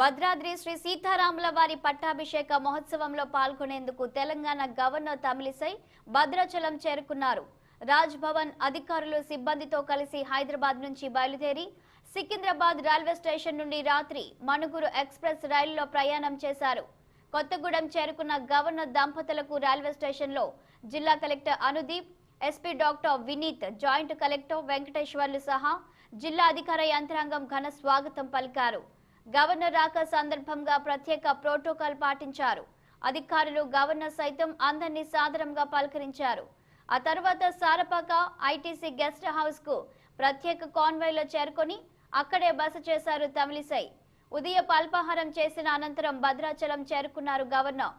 భద్రాద్రి శ్రీ సీతారాముల వారి పట్టాభిషేక మహోత్సవంలో పాల్గొనేందుకు తెలంగాణ గవర్నర్ తమిళిసై భద్రాచలం చేరుకున్నారు. రాజ్ భవన్ అధికారులు సిబ్బందితో కలిసి హైదరాబాద్ నుంచి బయలుదేరి సికింద్రాబాద్ రైల్వే స్టేషన్ నుండి రాత్రి మణుగురు ఎక్స్ప్రెస్ రైలులో ప్రయాణం చేశారు. కొత్తగూడెం చేరుకున్న గవర్నర్ దంపతులకు రైల్వే స్టేషన్లో జిల్లా collector Anudeep SP doctor Vineeth joint collector Venkateswarlu సహా జిల్లా అధికార యంత్రాంగం ఘన స్వాగతం పలికారు. గవర్నర్ రాక సందర్భంగా ప్రత్యేక ప్రోటోకాల్ పాటించారు. అధికారులు గవర్నర్ సైతం అందరినీ సాదరంగా పలకరించారు. ఆ తర్వాత సారపాక ఐటీసీ గెస్ట్ హౌస్కు ప్రత్యేక కాన్వాయ్లో చేరుకొని అక్కడే బస చేశారు తమిళిసై. ఉదయ అల్పాహారం చేసిన అనంతరం భద్రాచలం చేరుకున్నారు గవర్నర్.